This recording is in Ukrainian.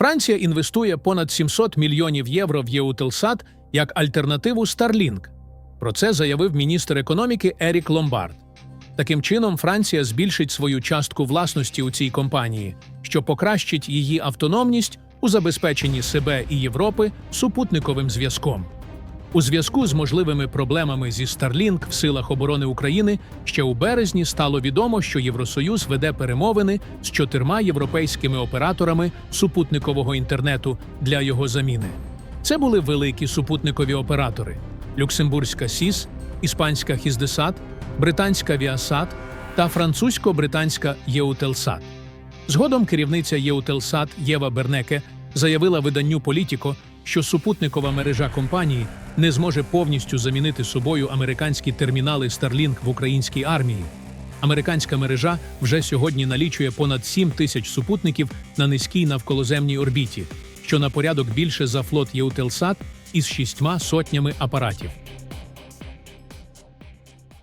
Франція інвестує понад 700 мільйонів євро в Єутелсат як альтернативу Starlink. Про це заявив міністр економіки Ерік Ломбард. Таким чином, Франція збільшить свою частку власності у цій компанії, що покращить її автономність у забезпеченні себе і Європи супутниковим зв'язком. У зв'язку з можливими проблемами зі Starlink в силах оборони України ще у березні стало відомо, що Євросоюз веде перемовини з чотирма європейськими операторами супутникового інтернету для його заміни. Це були великі супутникові оператори: Люксембурзька СІС, іспанська Хіздесат, британська Віасат та французько-британська Єутелсат. Згодом керівниця Єутелсат Єва Бернеке заявила виданню Політіко, що супутникова мережа компанії не зможе повністю замінити собою американські термінали Starlink в українській армії. Американська мережа вже сьогодні налічує понад 7 тисяч супутників на низькій навколоземній орбіті, що на порядок більше за флот Єутелсат із шістьма сотнями апаратів.